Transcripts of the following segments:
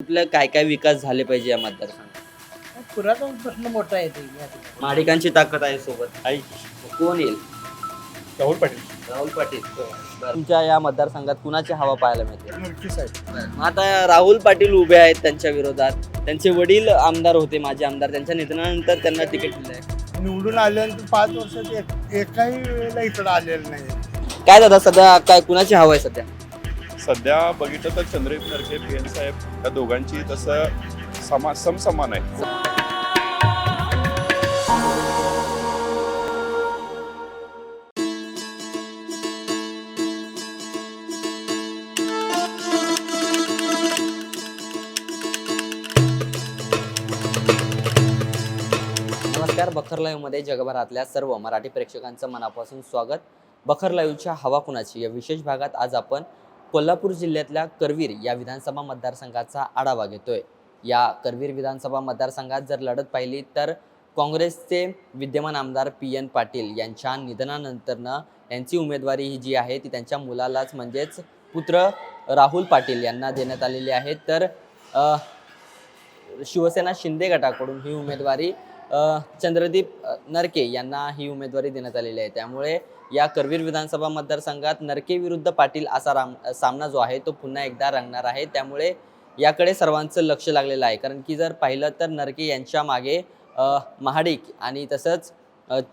कुठलं काय काय विकास झाले पाहिजे या मतदारसंघात? पुरातन प्रश्न मोठा आहे ते. या ठिकाणी. माडिकांची ताकद आहे सोबत. आई. कोण येईल? राहुल पाटील. राहुल पाटील. बरं. तुमच्या या मतदारसंघात कुणाची हवा पाहायला मिळते? नक्की साहेब. मग आता राहुल पाटील उभे आहेत त्यांच्या विरोधात. त्यांचे वडील आमदार होते माजी आमदार. त्यांच्या निधनानंतर त्यांना तिकीट दिलं आहे निवडून आल्यानंतर पाच वर्षात एक- एकाही वेळेला इकडं आलेलं नाही. काय दादा सध्या काय कुणाची हवा आहे सध्या? सध्या बघितलं तर चंद्रजीत नरके पी एन साहेब या दोघांची तसं समा समसमान आहे. नमस्कार बखर लाईव्हमध्ये जगभरातल्या सर्व मराठी प्रेक्षकांचं मनापासून स्वागत. बखर लाईव्हच्या हवा कुणाची? या विशेष भागात आज आपण कोल्हापूर जिल्ह्यातल्या करवीर या विधानसभा मतदारसंघाचा आढावा घेतोय. या करवीर विधानसभा मतदारसंघात जर लढत पाहिली तर काँग्रेसचे विद्यमान आमदार पी एन पाटील यांच्या निधनानंतरनं यांची उमेदवारी ही जी आहे ती त्यांच्या मुलालाच म्हणजेच पुत्र राहुल पाटील यांना देण्यात आलेली आहे. तर शिवसेना शिंदे गटाकडून ही उमेदवारी चंद्रदीप नरके यांना ही उमेदवारी देण्यात आलेली आहे. त्यामुळे या करवीर विधानसभा मतदारसंघात नरके विरुद्ध पाटील असा राम सामना जो आहे तो पुन्हा एकदा रंगणार आहे. त्यामुळे याकडे सर्वांचं लक्ष लागलेलं आहे. कारण की जर पाहिलं तर नरके यांच्या मागे महाडिक आणि तसंच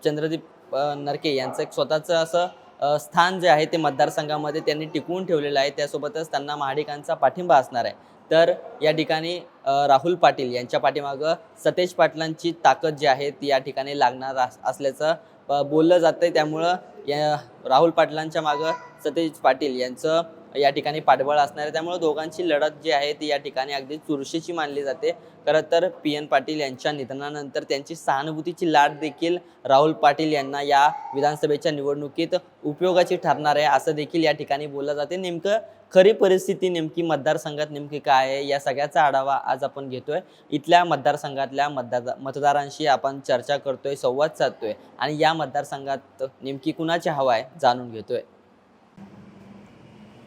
चंद्रदीप नरके यांचं एक स्वतःचं असं स्थान जे आहे ते मतदारसंघामध्ये त्यांनी टिकवून ठेवलेलं आहे. त्यासोबतच त्यांना महाडिकांचा पाठिंबा असणार आहे. तर या ठिकाणी राहुल पाटील यांच्या पाठीमागं सतेज पाटलांची ताकद जी आहे ती या ठिकाणी लागणार अस- असल्याचं बोललं बोललं आहे त्यामुळं या राहुल पाटलांच्या मागं सतेज पाटील यांचं या ठिकाणी पाठबळ असणार आहे. त्यामुळे दोघांची लढत जी आहे ती या ठिकाणी अगदी चुरशीची मानली जाते. खरं तर पी एन पाटील यांच्या निधनानंतर त्यांची सहानुभूतीची लाट देखील राहुल पाटील यांना या विधानसभेच्या निवडणुकीत उपयोगाची ठरणार आहे असं देखील या ठिकाणी बोललं जाते. नेमकं खरी परिस्थिती नेमकी मतदारसंघात नेमकी काय आहे? या सगळ्याचा आढावा आज आपण घेतोय. इथल्या मतदारसंघातल्या मतदार मतदारांशी आपण चर्चा करतोय संवाद साधतोय आणि या मतदारसंघात नेमकी कुणाची हवा आहे जाणून घेतोय.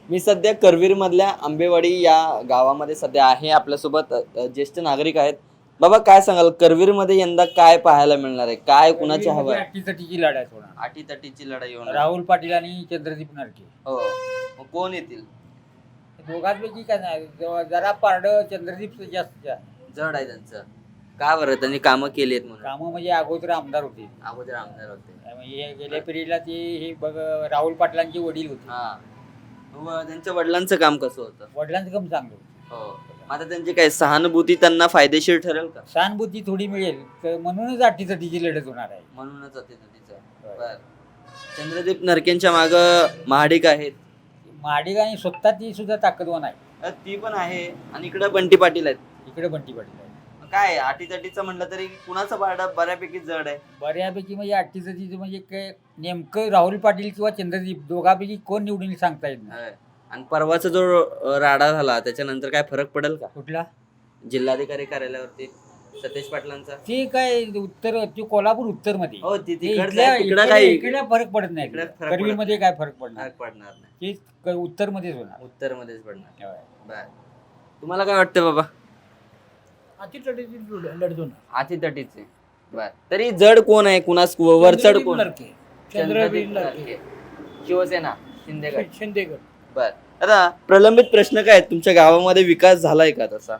मी सध्या करवीरमधल्या आंबेवाडी या गावामध्ये सध्या आहे आपल्यासोबत. ज्येष्ठ नागरिक आहेत. बाबा काय सांगाल? करवीरमध्ये यंदा काय पाहायला मिळणार आहे? काय कुणाची हवा आहे? अटीतटीची लढाई होणार. आटी तटीची लढाई होणार. राहुल पाटील आणि चंद्रदीप नरके. हो. मग कोण येतील? दोघांपैकी काय नाही. जरा पारड चंद्रदीप जास्त जड आहे त्यांचं. का बरं? त्यांनी कामं केली आहेत म्हणून. कामं म्हणजे अगोदर आमदार होते. अगोदर आमदार होते. हे गेल्या पिढीला ते हे बघ राहुल पाटलांचे वडील होते. हा. व त्यांच्या वडिलांचं काम कसं होतं? वडिलांचं काम चांगलं होतं. हो. मग आता त्यांची काय सहानुभूती त्यांना फायदेशीर ठरेल का? सहानुभूती थोडी मिळेल तर म्हणूनच अटीतटीची लढत होणार आहे. म्हणूनच होते तिचं. बर. चंद्रदीप नरकेंच्या माग महाडिक आहेत. महाडिक आणि स्वतः ती सुद्धा ताकदवान आहे. अ, ती पण आहे आणि इकडे बंटी पाटील आहेत. इकडे बंटी पाटील आहे काय अटीतटीचं म्हटलं तरी कुणाचं पारडा बऱ्यापैकी जड आहे? बऱ्यापैकी म्हणजे अटीतटीचं म्हणजे काय नेमकं राहुल पाटील किंवा चंद्रदीप दोघांपैकी कोण निवडून येईल सांगता येत नाही. होय. आणि परवाचा जो अ, राडा झाला त्याच्यानंतर काय फरक पडेल का? कुठला? जिल्हाधिकारी कार्यालयावरती. सतेज पाटलांचा? ते काय उत्तर ते कोल्हापूर उत्तरमध्ये हो ती तिकडं फरक पडत नाही. इकडे फरक करवीरमध्ये काय फरक पडणार फरक पडणार नाही. ते उत्तर मध्येच होणार. उत्तर मध्येच पडणार. होय. बर. तुम्हाला काय वाटतं बाबा? लढत तटीचे बर. तरी जड कोण आहे? कुणास वर चढ चंद्रदीप कोण? शिवसेना शिंदेगड. शिंदेगड. बर. आता प्रलंबित प्रश्न काय आहेत? तुमच्या गावामध्ये विकास झालाय का तसा?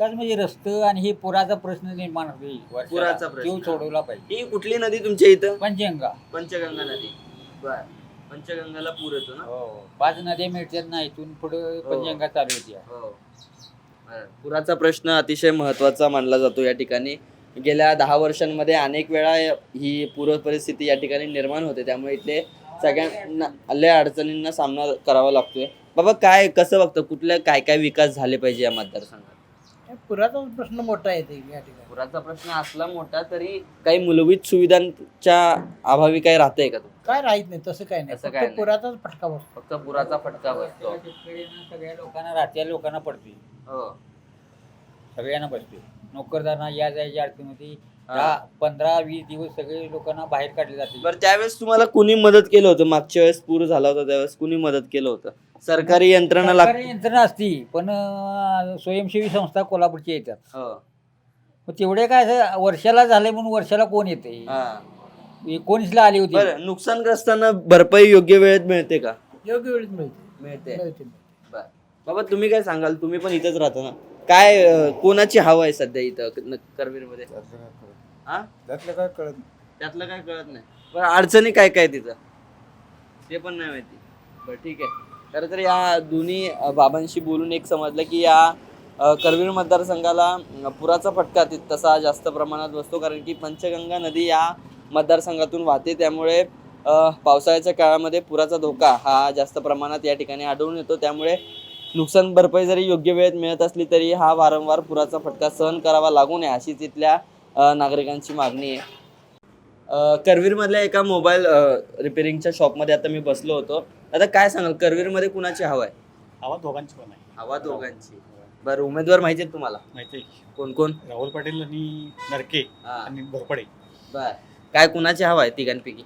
विकास म्हणजे रस्ते आणि हे पुराचा प्रश्न निर्माण होईल. पुराचा प्रश्न. तो सोडवला पाहिजे. ही कुठली नदी तुमच्या इथं? पंचगंगा. पंचगंगा नदी. बर. पंचगंगाला पूर येतो ना? हो. पाच नद्या मिळतात ना इथून पुढे पंचगंगा चालू होती. हो. बरं. पुराचा प्रश्न अतिशय महत्त्वाचा मानला जातो या ठिकाणी. गेल्या दहा वर्षांमध्ये अनेक वेळा ही पूर परिस्थिती या ठिकाणी निर्माण होते. त्यामुळे इथले सगळ्यांना लय अडचणींना सामना करावा लागतोय. बाबा काय कसं बघतं? कुठल्या काय काय विकास झाले पाहिजे या मतदारसंघात? पुरातन प्रश्न मोठा आहे ते या ठिकाणी. पुराचा प्रश्न असला मोठा तरी काही मूलभूत सुविधांच्या अभावी काय राहतंय का तो काय राहत नाही तसं काय नाही. तसं काय नाही. पुराचाच फटका बसतो. फक्त पुराचा फटका बसतो. शेतकऱ्यांना सगळ्या लोकांना राहत्या लोकांना पडते हो. सगळ्यांना बसते नोकरदारांना या जायच्या अडचणीमध्ये हा. दहा पंधरा वीस दिवस सगळे लोकांना बाहेर काढले जाते बरं त्यावेळेस तुम्हाला कुणी मदत केलं होतं? मागच्या वेळेस पूर झाला होता त्यावेळेस कुणी मदत केलं होतं? सरकारी यंत्रणा लाग सरकारी यंत्रणा असती पण अं, स्वयंसेवी संस्था कोल्हापूरची येतात हो. मग तेवढे काय असं वर्षाला झाले म्हणून वर्षाला कोण येते? हा. एकोणीसला आली होती? बरं नुकसानग्रस्तांना भरपाई योग्य वेळेत मिळते का? योग्य वेळेत मिळते. मिळते. मिळते बर. बाबा तुम्ही काय सांगाल? तुम्ही पण इथंच राहता ना? काय अं, कोणाची हवा आहे सध्या इथं करवीरमध्ये हा? त्यातलं काय कळत त्यातलं काय कळत नाही? बरं अडचणी काय काय तिथं? ते पण नाही माहिती. बरं ठीक आहे. खरं तर या दोन्ही बाबांशी बोलून एक समजलं की या करवीर मतदारसंघाला पुराचा फटका तसा जास्त प्रमाणात बसतो. कारण की पंचगंगा नदी या मतदारसंघातून वाहते. त्यामुळे पावसाळ्याच्या काळामध्ये पुराचा धोका हा जास्त प्रमाणात या ठिकाणी आढळून येतो. त्यामुळे नुकसान भरपाई जरी योग्य वेळेत मिळत असली तरी हा वारंवार पुराचा फटका सहन करावा लागू नये अशी तिथल्या नागरिकांची मागणी आहे. करवीरमधल्या एका मोबाईल रिपेरिंगच्या शॉपमध्ये आता मी बसलो होतो. आता काय सांगाल? करवीरमध्ये कुणाची हवा आहे? हवा दोघांची पण आहे. हवा दोघांची. बरं उमेदवार माहिती आहेत तुम्हाला? माहिती आहे. की कोण कोण? राहुल पाटील आणि नरके हा, आणि घोरपडे बर. काय कुणाची हवा आहे तिघांपैकी?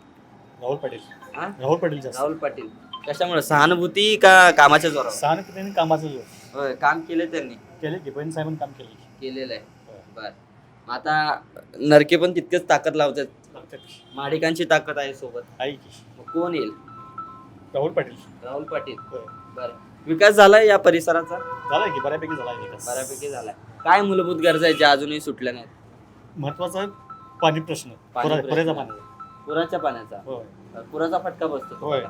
राहुल पाटील. हा? राहुल पाटील जास्त. राहुल पाटील. कशामुळे? सहानुभूती का कामाच्या जोरावर? सहानुभूतीने कामाचं जोर होय काम केले त्यांनी? केले की बहीण साहेबांनी काम केले. की केलेलं आहे. बर. मग आता नरके पण तितकेच ताकद लावतात. लागतात की माडिकांची ताकद आहे सोबत. आहे की. मग कोण येईल? राहुल पाटील. राहुल पाटील. होय. बरं. विकास झालाय या परिसराचा? झाला की बऱ्यापैकी झाला आहे विकास. बऱ्यापैकी झालाय. काय मूलभूत गरजा आहेत ज्या अजूनही सुटल्या नाहीत? महत्त्वाचा पाणी प्रश्न. पाणी पुरा- प्रश्न. पुरेसा पाणी. पुराच्या पाण्याचा. होय पुराचा फटका बसतो. होय. तुम्हाला.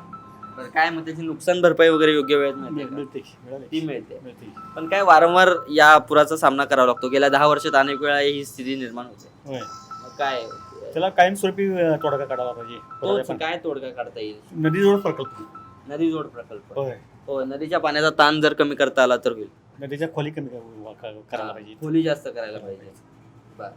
बरं, काय मग त्याची नुकसान भरपाई वगैरे योग्य वेळेत मिळते मिळ- का? मिळते की मिळाले. ती की. मिळते. मिळते की. पण काय वारंवार या पुराचा सामना करावा लागतो. गेल्या दहा वर्षात अनेक वेळा ही स्थिती निर्माण होते. होय. मग काय? त्याला कायमस्वरूपी अं, तोडगा काढावा पाहिजे. काय तोडगा काढता येईल? नदीजवळ प्रकल्प. नदी जोड प्रकल्प. होय. हो नदीच्या पाण्याचा ताण जर कमी करता आला तर होईल. नदीच्या खोली कमी क- करायला पाहिजे. खोली जास्त करायला पाहिजे. बर.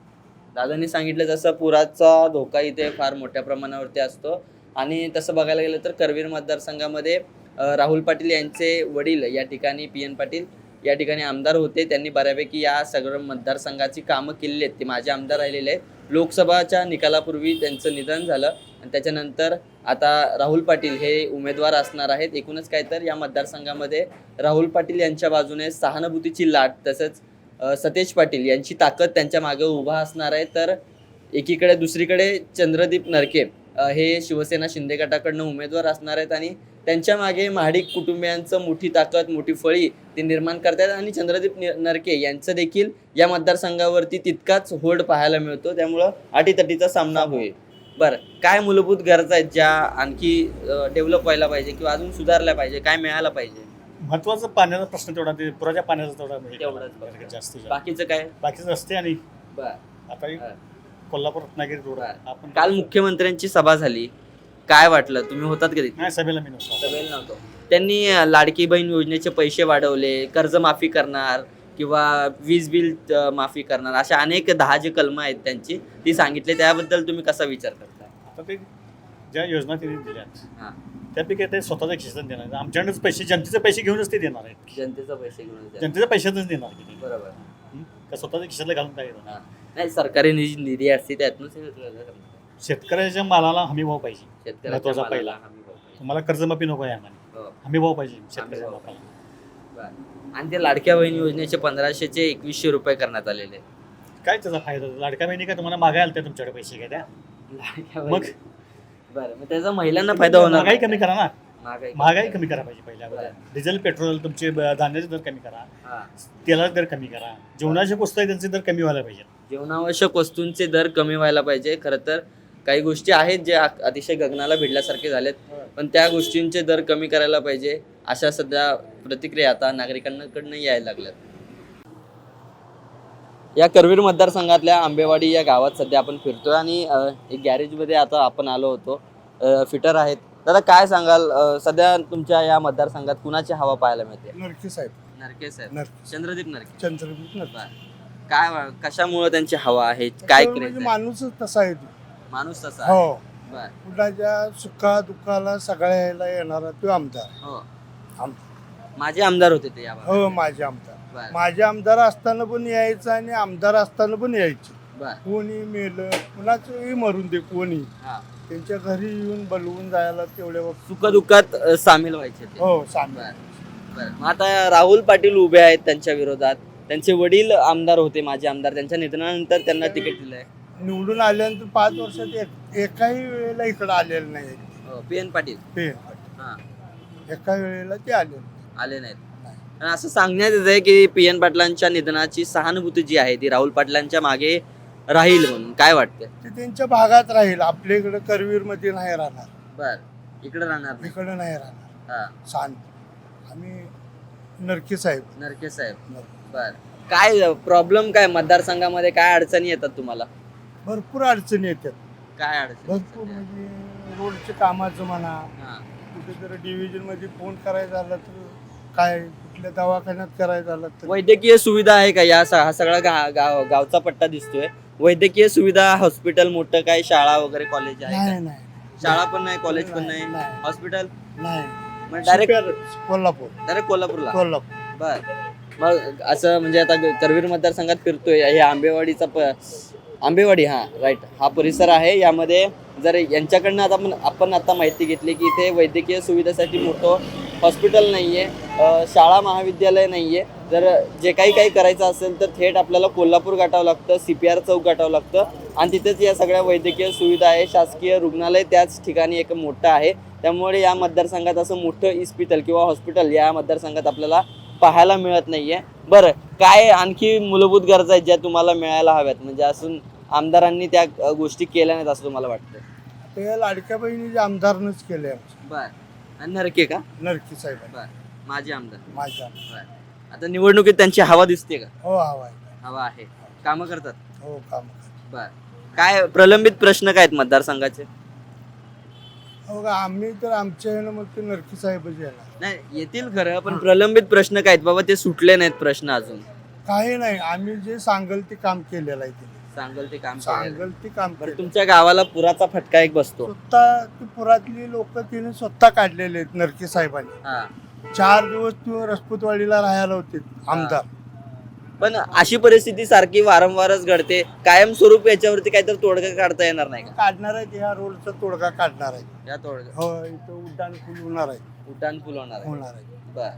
दादांनी सांगितलं जसं पुराचा धोका इथे फार मोठ्या प्रमाणावरती असतो. आणि तसं बघायला गेलं तर करवीर मतदारसंघामध्ये अं, राहुल पाटील यांचे वडील या ठिकाणी पी एन पाटील या ठिकाणी आमदार होते. त्यांनी बऱ्यापैकी या सगळं मतदारसंघाची कामं केलेली आहेत. ते माझे आमदार राहिलेले आहेत. लोकसभाच्या निकालापूर्वी त्यांचं निधन झालं आणि त्याच्यानंतर आता राहुल पाटील हे उमेदवार असणार आहेत. एकूणच काय तर या मतदारसंघामध्ये राहुल पाटील यांच्या बाजूने सहानुभूतीची लाट तसंच सतेज पाटील यांची ताकद त्यांच्या मागे उभा असणार आहे. तर एकीकडे दुसरीकडे चंद्रदीप नरके हे शिवसेना शिंदे गटाकडनं उमेदवार असणार आहेत आणि त्यांच्या मागे महाडिक कुटुंबियांचं मोठी ताकद मोठी फळी ते निर्माण करतात आणि चंद्रदीप नरके यांचं देखील या मतदारसंघावरती तितकाच होल्ड पाहायला मिळतो. त्यामुळं अटीतटीचा सामना होईल. बरं काय मूलभूत गरजा आहेत ज्या आणखी डेव्हलप व्हायला पाहिजे किंवा अजून सुधारल्या पाहिजे काय मिळायला पाहिजे? महत्त्वाचा पाण्याचा प्रश्न तेवढा ते पुराच्या पाण्याचा तेवढा जास्तीत जास्त. बाकीचं काय? बाकीचे रस्ते आणि आता. कोल्हापूर रत्नागिरी रोड. आपण काल मुख्यमंत्र्यांची सभा झाली काय वाटलं तुम्ही होतात कधी नाही सभेला मी नव्हतो सभेला नव्हतो त्यांनी लाडकी बहीण योजनेचे पैसे वाढवले कर्ज माफी करणार किंवा वीज बिल अं, माफी करणार अशा अनेक दहा जे कलमं आहेत त्यांची ती सांगितले त्याबद्दल तुम्ही कसा विचार करता आता ते ज्या योजना त्यांनी हा. दिल्या त्यापैकी ते स्वतःच्या खिशातून देणार आमच्याकडेच पैसे जनतेचे पैसे घेऊनच ते देणार आहेत जनतेचा पैसे घेऊन द्या. जनतेच्या पैशातच देणार ते. बरोबर हं? का स्वतःच्या खिशातला घालून काय देणार? नाही सरकारी निधी निधी असते त्यातून शेतकऱ्याच्या मालाला हमी भाव पाहिजे. महत्त्वाचा पहिला. तुम्हाला कर्जमाफी नको आहे आम्हाला. हो. हमी भाव पाहिजे शेतकऱ्याच्या मालाला. आणि ते लाडक्या बहीण योजनेचे पंधराशेचे एकवीसशे रुपये करण्यात आलेले काय त्याचा फायदा? लाडक्या बहिणी काय तुम्हाला मागाय आलत्या तुमच्याकडे पैसे काय त्या? लाडक्या मग? बहीण- बरं मग त्याचा महिलांना फायदा होणार महागाई नाही. कमी करा ना. महागाई महागाई कमी करा पाहिजे पहिल्या. डिझेल पेट्रोल तुमचे ब- धान्याचे दर कमी करा. हा. तेलाचे दर कमी करा. जेवणाचे आहे त्यांचे दर कमी व्हायला पाहिजे जीवनावश्यक वस्तूंचे दर कमी व्हायला पाहिजे. खरं तर काही गोष्टी आहेत जे आ- अतिशय गगनाला भिडल्यासारखे झालेत. पण त्या गोष्टींचे दर कमी करायला पाहिजे. अशा सध्या प्रतिक्रिया आता नागरिकांकडनं यायला लागल्यात. या करवीर मतदारसंघातल्या आंबेवाडी या गावात सध्या आपण फिरतोय आणि अ, एक गॅरेजमध्ये आता आपण आलो होतो. अ, फिटर आहेत. दादा काय सांगाल? अ, सध्या तुमच्या या मतदारसंघात कुणाची हवा पाहायला मिळते? नरके साहेब. नरके साहेब. नरके. चंद्रदीप नरके. चंद्रपूर नरके. बरं. काय वा- कशामुळं त्यांची हवा आहे? काय म्हणजे क्रेज आहे? माणूसच तसा आहे तो. माणूस तसा आहे. हो. बर. कुणाच्या सुखा दुःखाला सगळ्याला येणारा तो आमदार हो. आमदार माझे आमदार होते ते. हो माझे आमदार. बर. माझे आमदार असताना पण यायचं आणि आमदार असताना पण यायचे. बर. कोणी मेलं कुणाचंही मरून दे कोणी. हा. त्यांच्या घरी येऊन बोलवून जायला तेवढ्या सुख दुःखात सामील व्हायचे ते. हो सांग बर. बरं. मग आता राहुल पाटील उभे आहेत त्यांच्या विरोधात. त्यांचे वडील आमदार होते माझे आमदार. त्यांच्या निधनानंतर त्यांना तिकीट दिलंय. निवडून आल्यानंतर पाच वर्षात एक एकाही वेळेला इकडं आलेलं नाही. P N Patil. ते हा. एका वेळेला ते आले आले नाहीत. आणि असं सांगण्यात येत आहे की पी एन पाटलांच्या निधनाची सहानुभूती जी आहे ती राहुल पाटलांच्या मागे राहील म्हणून. काय वाटतं ते त्यांच्या भागात राहील. आपल्या इकडं करवीरमध्ये नाही राहणार. बर. इकडे राहणार नाही. इकडं नाही राहणार. हा. शांत. आम्ही नरके साहेब. नरके साहेब. नरके. बर. काय प्रॉब्लेम काय? मतदारसंघामध्ये काय अडचणी येतात तुम्हाला? भरपूर अडचणी येतात. काय अडचणी भरपूर म्हणजे रोडचे कामाचं म्हणा हा. कुठे जर डिव्हिजनमध्ये फोन करायचं झालं तर काय कुठल्या दवाखान्यात करायचं झालं तर वैद्यकीय सुविधा आहे का? या स- हा सगळा गा- गाव गावचा पट्टा दिसतोय. वैद्यकीय सुविधा हॉस्पिटल मोठं काय? शाळा वगैरे कॉलेज आहे नाही का? नाही. शाळा पण नाही कॉलेज पण नाही नाही. हॉस्पिटल नाही. डायरेक्ट कोल्हापूर. डायरेक्ट कोल्हापूरला? कोल्हापूर. बर. मग असं म्हणजे आता ग- करवीर मतदारसंघात फिरतोय हे आंबेवाडीचा प आंबेवाडी हा राईट हा परिसर आहे. यामध्ये जर यांच्याकडनं आता आपण आपण आता माहिती घेतली की इथे वैद्यकीय सुविधेसाठी मोठं हॉस्पिटल नाही आहे शाळा महाविद्यालय नाही आहे जर जे काही काही करायचं असेल तर थेट आपल्याला कोल्हापूर गाठावं लागतं सी पी आर चौक गाठावं लागतं. आणि तिथेच या सगळ्या वैद्यकीय सुविधा आहे. शासकीय रुग्णालय त्याच ठिकाणी एक मोठं आहे. त्यामुळे या मतदारसंघात असं मोठं इस्पितल किंवा हॉस्पिटल या मतदारसंघात आपल्याला पाहायला मिळत नाहीये. बरं काय आणखी मूलभूत गरजा आहेत ज्या तुम्हाला मिळायला हव्यात? म्हणजे असून आमदारांनी त्या गोष्टी केल्या नाहीत असं तुम्हाला वाटतं ते लाडक्या बहिणीचे आमदारनंच केले बर. आणि नरके का? नरकी साहेब. बर. माझे आमदार. माझ्या बर. आता निवडणुकीत त्यांची हवा दिसते का? हो हवा आहे. हवा आहे. कामं करतात? हो काम बर. काय प्रलंबित प्रश्न काय आहेत मतदारसंघाचे? हो का आम्ही तर आमच्या ह्यानं मग ते नरकी साहेबच येणार नाही येतील खरं पण प्रलंबित प्रश्न काय आहेत? बाबा ते सुटले नाहीत प्रश्न अजून. काही नाही आम्ही जे सांगल ते काम केलेलं आहे तिने. सांगल ते काम. सांगल ते काम बरं केलं तुमच्या गावाला पुराचा फटका एक बसतो. स्वतः ती पुरातली लोक तिने स्वतः काढलेले आहेत नरके साहेबांनी. हा. चार दिवस तू रजपूतवाडीला राहायला होते आमदार. पण अशी परिस्थिती सारखी वारंवारच घडते. कायमस्वरूपी याच्यावरती काहीतरी तोडगा काढता येणार नाही का? काढणार आहेत ह्या रोडचा तोडगा काढणार आहे या तोडगा? हो इथं उड्डाण पूल होणार आहे. उड्डाण पूल होणार आहे. होणार आहे. बर.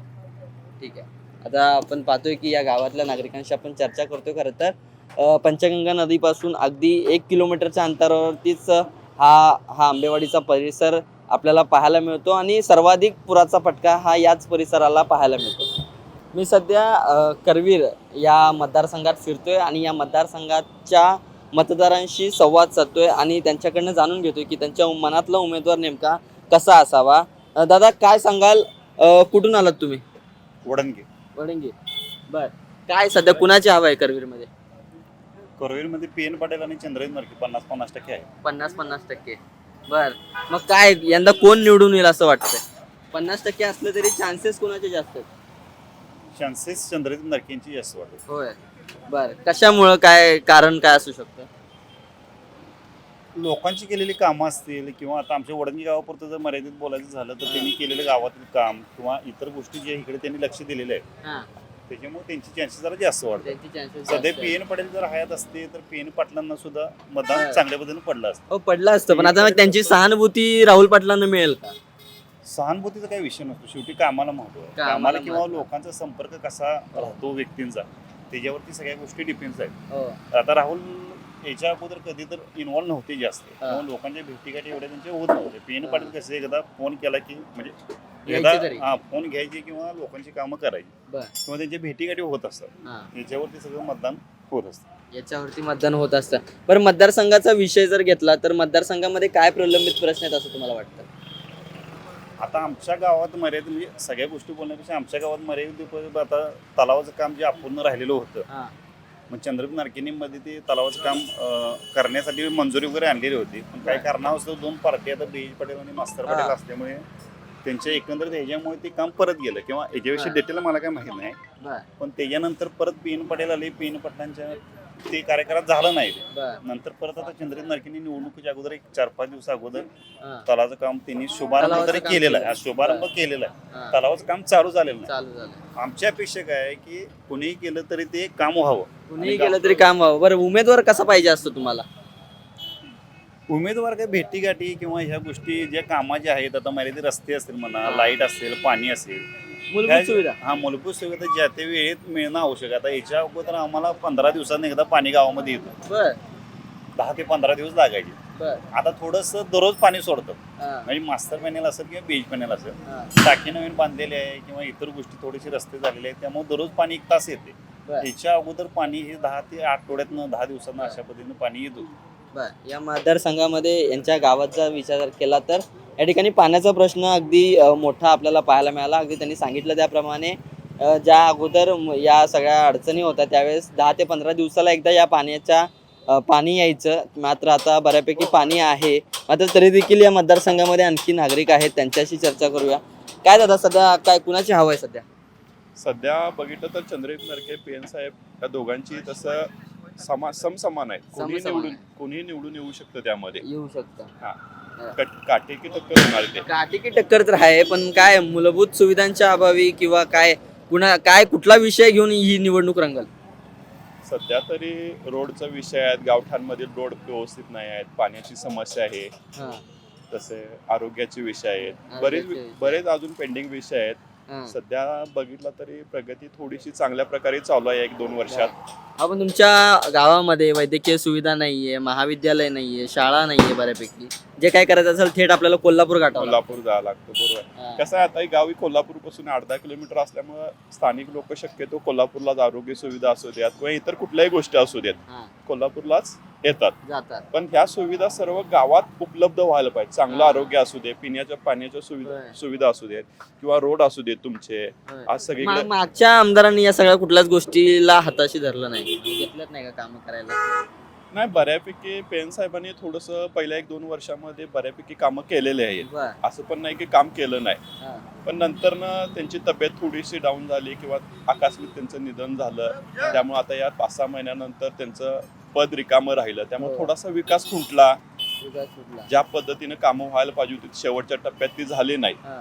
ठीक आहे. आता आपण पाहतोय की या गावातल्या नागरिकांशी आपण चर्चा करतोय खरं तर. अं, पंचगंगा नदीपासून अगदी एक किलोमीटरच्या अंतरावरतीच हा हा आंबेवाडीचा परिसर आपल्याला पाहायला मिळतो आणि सर्वाधिक पुराचा फटका हा याच परिसराला पाहायला मिळतो. मी सध्या करवीर या मतदारसंघात फिरतोय आणि या मतदारसंघाच्या मतदारांशी संवाद साधतोय आणि त्यांच्याकडनं जाणून घेतोय की त्यांच्या मनातला उमेदवार नेमका कसा असावा. दादा काय सांगाल? कुठून आलात तुम्ही? वडणगे. वडंगी बर. काय सध्या कुणाची हवा आहे करवीरमध्ये? करवीरमध्ये पी एन पाटील आणि चंद्रजित नरके पन्नास पन्नास टक्के आहे. पन्नास पन्नास टक्के. बर. मग काय यंदा कोण निवडून येईल असं वाटतंय? पन्नास टक्के असलं तरी चान्सेस कोणाचे जास्त आहेत? चान्सेस चंद्रजित नरकेंची जास्त वाटत होय. बर. कशामुळं काय कारण काय असू शकतं? लोकांची केलेली कामं असतील किंवा आता आमच्या वडंगी गावापुरतं जर मर्यादित बोलायचं झालं तर त्यांनी केलेलं गावातील काम किंवा इतर गोष्टी जे इकडे त्यांनी लक्ष दिलेलं आहे हा. त्याच्यामुळे त्यांची चान्सेस जरा जास्त वाढतात. त्यांची चान्सेस सध्या पी एन पाटील जर हयात असते तर पी एन पाटलांना सुद्धा मतदान. चांगल्या पद्धतीने पडलं असतं. हो पडलं असतं. पण आता मग त्यांची सहानुभूती राहुल पाटलांना मिळेल का? सहानुभूतीचा काही विषय नसतो. शेवटी कामाला महत्त्व आहे. कामाला कामाला किंवा. लोकांचा संपर्क कसा राहतो व्यक्तींचा त्याच्यावरती सगळ्या गोष्टी डिपेंड्स आहेत. हो. आता राहुल याच्या अगोदर कधी तर इन्व्हॉल्व नव्हते जास्त. हा. किंवा लोकांच्या भेटीगाठी एवढ्या त्यांचे होत नव्हते पी एन हा. पाटील कसे एकदा फोन केला की म्हणजे एकदा. हा फोन घ्यायचे किंवा लोकांची कामं करायची. बर. किंवा त्यांच्या भेटीगाठी होत असतात. हा. याच्यावरती सगळं मतदान होत असतं. याच्यावरती मतदान होत असतं. बरं मतदारसंघाचा विषय जर घेतला तर मतदारसंघामध्ये काय प्रलंबित प्रश्न आहेत असं तुम्हाला वाटतं? आता आमच्या गावात मर्यादित म्हणजे सगळ्या गोष्टी बोलण्यापेक्षा आमच्या गावात मर्यादित आता तलावाचं काम जे अपूर्ण राहिलेलं होतं हा. मग चंद्रपूर नारकिनीमध्ये ते तलावाचं काम अं, करण्यासाठी मंजुरी वगैरे आणलेली होती. पण काही कारणास्तव दोन पार्टी आता ब्रिज पटेल आणि मास्तर हा. पटेल असल्यामुळे त्यांच्या एकंदरीत ह्याच्यामुळे ते काम परत गेलं. किंवा याच्याविषयी हा. डिटेल मला काय माहीत नाही. बर. पण त्याच्यानंतर परत पी एन पटेल आले पी एन पटलांच्या ते कार्यकाळात झालं नाही. बर. नंतर परत आता चंद्रजित नारकिनी निवडणुकीच्या अगोदर एक चार पाच दिवस अगोदर हा. तलावाचं काम त्यांनी शुभारंभ तलावाचं तरी काम केलेलं केलं. आहे. शुभारंभ केलेला आहे. हा. तलावाचं काम चालू झालेलं नाही. चालू झालं आमची अपेक्षा काय आहे की कुणीही केलं तरी ते काम व्हावं. कुणीही आणि केलं तरी काम व्हावं. बरं उमेदवार कसा पाहिजे असतो तुम्हाला? उमेदवार काय भेटीगाठी किंवा ह्या गोष्टी ज्या कामाच्या आहेत आता मर्यादित रस्ते असतील म्हणा. लाइट असेल पाणी असेल मूलभूत सुविधा. हा मूलभूत सुविधा ज्या त्या वेळेत मिळणं आवश्यक. आता याच्या अगोदर आम्हाला पंधरा दिवसांनी एकदा पाणी गावामध्ये येतं. बर. दहा ते पंधरा दिवस लागायचे. बर. आता थोडंसं दररोज पाणी सोडतात हा, म्हणजे मास्टर पॅनेल असेल किंवा बीज पॅनेल असेल हा, टाकी नवीन बांधलेली आहे किंवा इतर गोष्टी थोडेसे रस्ते झालेले आहेत त्यामुळे दररोज पाणी एक तास येते. बर. याच्या अगोदर पाणी हे दहा ते आठवड्यातनं दहा दिवसांना अशा पद्धतीनं पाणी येत बर. या मतदारसंघामध्ये यांच्या गावाचा विचार केला तर? या ठिकाणी पाण्याचा प्रश्न अगदी मोठा आपल्याला पाहायला मिळाला. अगदी त्यांनी सांगितलं त्याप्रमाणे ज्या अगोदर या सगळ्या अडचणी होत्या त्यावेळेस दहा ते पंधरा दिवसाला एकदा या पाण्याच्या पाणी यायचं. मात्र आता बऱ्यापैकी पाणी आहे. मात्र तरी देखील या मतदारसंघामध्ये आणखी नागरिक आहेत. त्यांच्याशी चर्चा करूया. काय दादा सध्या काय कुणाची हवं आहे सध्या? सध्या बघितलं तर चंद्रजीत नरके पी एन साहेब या दोघांची तसं समा समसमान आहे कोणी निवडून आहे. कोणी निवडून येऊ शकतं त्यामध्ये. येऊ शकतं. कट- काटेकी टक्कर होणार ते काटिकी टक्कर तर आहे पण काय मूलभूत सुविधांच्या अभावी किंवा काय कुणा काय कुठला विषय घेऊन ही निवडणूक रंगल सध्या तरी रोडचा विषय आहेत गावठाणमधील रोड व्यवस्थित नाही आहेत पाण्याची समस्या आहे तसे आरोग्याचे विषय आहेत बरेच. बरेच अजून पेंडिंग विषय आहेत. सध्या बघितलं तरी प्रगती थोडीशी चांगल्या प्रकारे चालू आहे एक दोन वर्षात. आपण तुमच्या गावामध्ये वैद्यकीय सुविधा नाहीये महाविद्यालय नाहीये शाळा नाहीये बऱ्यापैकी. जे काय करायचं असेल थेट आपल्याला कोल्हापूर गाठावं लागतं. कोल्हापूर जावं लागतं बरोबर. हा. कसं आहे आता ही गावी कोल्हापूरपासून आठ दहा किलोमीटर असल्यामुळे स्थानिक लोक शक्यतो कोल्हापूरलाच आरोग्य सुविधा असू द्यात किंवा इतर कुठल्याही गोष्टी असू द्यात हा, कोल्हापूरलाच येतात. जातात. पण ह्या सुविधा सर्व गावात उपलब्ध व्हायला पाहिजे. चांगलं हा. आरोग्य असू दे पिण्याच्या पाण्याच्या सुविधा होय. सुविधा असू देत किंवा रोड असू देत तुमचे होय. आज सगळीकडे मा- मागच्या आमदारांनी या सगळ्या कुठल्याच गोष्टीला हाताशी धरलं नाही. घेतलंच नाही का काम करायला? नाही बऱ्यापैकी पेन साहेबांनी थोडस पहिल्या एक दोन वर्षामध्ये बऱ्यापैकी कामं केलेले आहेत. बर. असं पण नाही की काम केलं नाही. हा. पण नंतर त्यांची तब्येत थोडीशी डाऊन झाली किंवा आकस्मिक त्यांचं निधन झालं. त्यामुळे आता या पाच सहा महिन्यानंतर त्यांचं पद रिकामं राहिलं त्यामुळे हो. थोडासा विकास खुंटला विकास कुठला? ज्या पद्धतीने कामं व्हायला पाहिजे होती शेवटच्या टप्प्यात ती झाली नाही हा.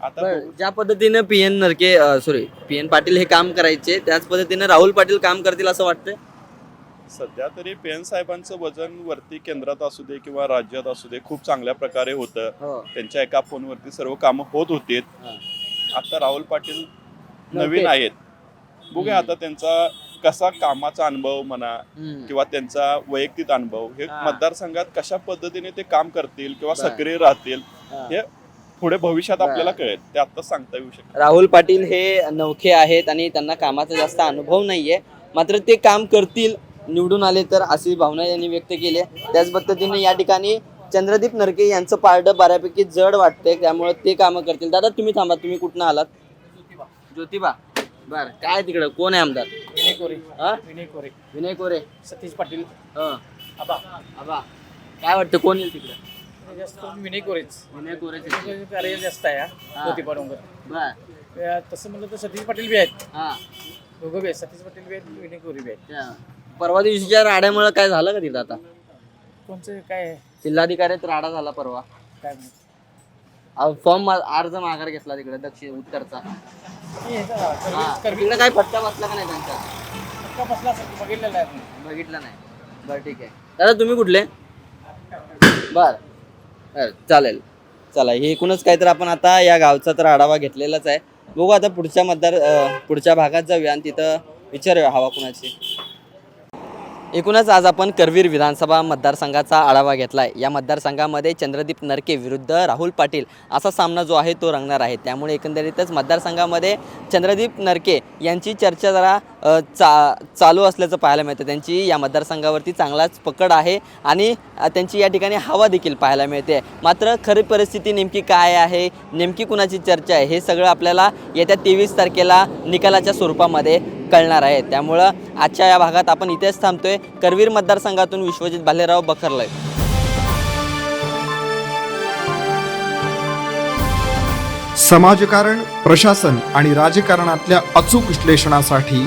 आता बर. ज्या पद्धतीनं P N Narke sorry P N Patil हे काम करायचे त्याच पद्धतीनं राहुल पाटील काम करतील असं वाटतंय सध्या तरी पेन साहेबांचं वजन वरती केंद्रात असू दे किंवा राज्यात असू दे खूप चांगल्या प्रकारे होतं हो त्यांच्या एका फोनवरती सर्व कामं होत होते हा. आता राहुल पाटील नव्हते. नवीन आहेत बघूया हम्म. आता त्यांचा कसा कामाचा अनुभव म्हणा. किंवा त्यांचा वैयक्तिक अनुभव हे हा. मतदारसंघात कशा पद्धतीने ते काम करतील किंवा बर. सक्रिय राहतील हा. हे पुढे भविष्यात बर. आपल्याला कळेल. ते आता सांगता येऊ शकत राहुल पाटील हे नौखे आहेत आणि त्यांना कामाचा जास्त अनुभव नाहीये. मात्र ते काम करतील निवडून आले तर अशी भावना यांनी व्यक्त केली. आहे त्याच पद्धतीने या ठिकाणी चंद्रदीप नरके यांचं पारडं बऱ्यापैकी जड वाटतंय. त्यामुळे ते कामं करतील. दादा तुम्ही थांबा. तुम्ही कुठनं आलात? ज्योतिबा. बर. काय तिकडं? कोण आहे आमदार? कोरे हा? विनय कोरे विनय कोरे सतीश पाटील. हं. आबा. आबा. काय वाटतं कोण येईल तिकडं? जास्त करून विनय कोरेच विनय कोरे त्याचं कार्य जास्त आहे हा. ज्योतिबा डोंगर बर. तसं म्हणलं तर सतीश पाटील बी आहेत. हा. दोघं बी आहेत. सतीश पाटील बी आहेत विनय कोरे बी आहेत. त्या परवा दिवशीच्या राड्यामुळे काय झालं का तिथं आता? कोणचं काय? आहे? जिल्हाधिकाऱ्यात राडा झाला परवा. काय माहीत. फॉर्म अर्ज माघार घेतला तिकडे दक्षिण उत्तरचा. हे हा. तिकडे काय फटका बसला का नाही त्यांचा? फटका बसला असेल बघितलेला आहे. आपण. बघितलं नाही. बरं ठीक आहे. दादा तुम्ही कुठले? बर. बर चालेल. चला हे एकूणच काय तर आपण आता या गावचा तर आढावा घेतलेलाच आहे. बघू आता पुढच्या मतदार अं, पुढच्या भागात जाऊया आणि तिथं विचारूया हवा कुणाची. एकूणच आज आपण करवीर विधानसभा मतदारसंघाचा आढावा घेतला आहे या मतदारसंघामध्ये चंद्रदीप नरके विरुद्ध राहुल पाटील असा सामना जो आहे तो रंगणार आहे. त्यामुळे एकंदरीतच मतदारसंघामध्ये चंद्रदीप नरके यांची चर्चा जरा चा चालू असल्याचं पाहायला मिळतं. त्यांची या मतदारसंघावरती चांगलाच पकड आहे आणि त्यांची या ठिकाणी हवा देखील पाहायला मिळते. मात्र खरी परिस्थिती नेमकी काय आहे? नेमकी कुणाची चर्चा आहे? हे सगळं आपल्याला येत्या तेवीस तारखेला निकालाच्या स्वरूपामध्ये कळणार आहे. त्यामुळं आजच्या या भागात आपण इथेच थांबतोय. करवीर मतदारसंघातून विश्वजित भालेराव बखरलय समाजकारण प्रशासन आणि राजकारणातल्या अचूक विश्लेषणासाठी